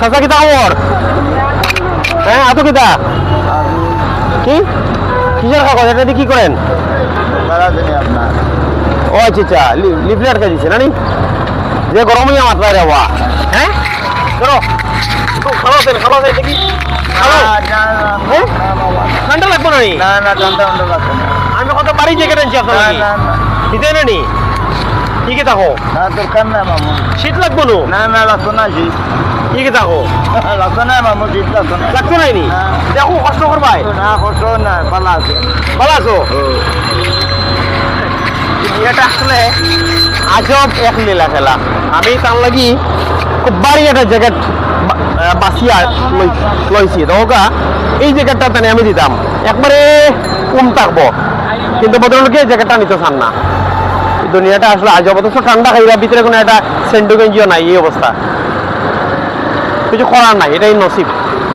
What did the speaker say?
চাচা কিতা খবর হ্যাঁ আতো কিতা কি? কিসের কাগজ? এটা দিয়ে কি করেন? ও আচ্ছা আচ্ছা লিফলেট কে দিছে নানি? যে আমার তাই রেওয়া হ্যাঁ? খালো তেল দেখি। হ্যাঁ? ঠান্ডা লাগবো না না না ঠান্ডা ঠান্ডা লাগছে না। আমি কত বাড়ি জ্যাকেট আনছি আপনার না না না। দিতে না নি কি থাকো। না দরকার নাই মামু। শীত লাগবো নো? না না লাগতো না জি কি লাগতো না মামু জিত লাগতো না লাগতো নাই নি? দেখো কষ্ট করবাই না কষ্ট না আছে। ভালো আছো? এটা আসলে আজব এক লীলা খেলা। আমি তার লাগি খুব বাড়ি একটা জ্যাকেট বাসিয়া লই- লইছি দোকা এই জ্যাকেটটা তানে আমি দিতাম একবারে কম থাকব কিন্তু ভদ্রলোকে এই জ্যাকেটটা নিতে চান না। দুনিয়াটা আসলে আজব অথচ ঠান্ডা খাইবা ভিতরে কোনো একটা সেন্ডু গেঞ্জিও নাই এই অবস্থা কিছু করার নাই এটাই নসিব।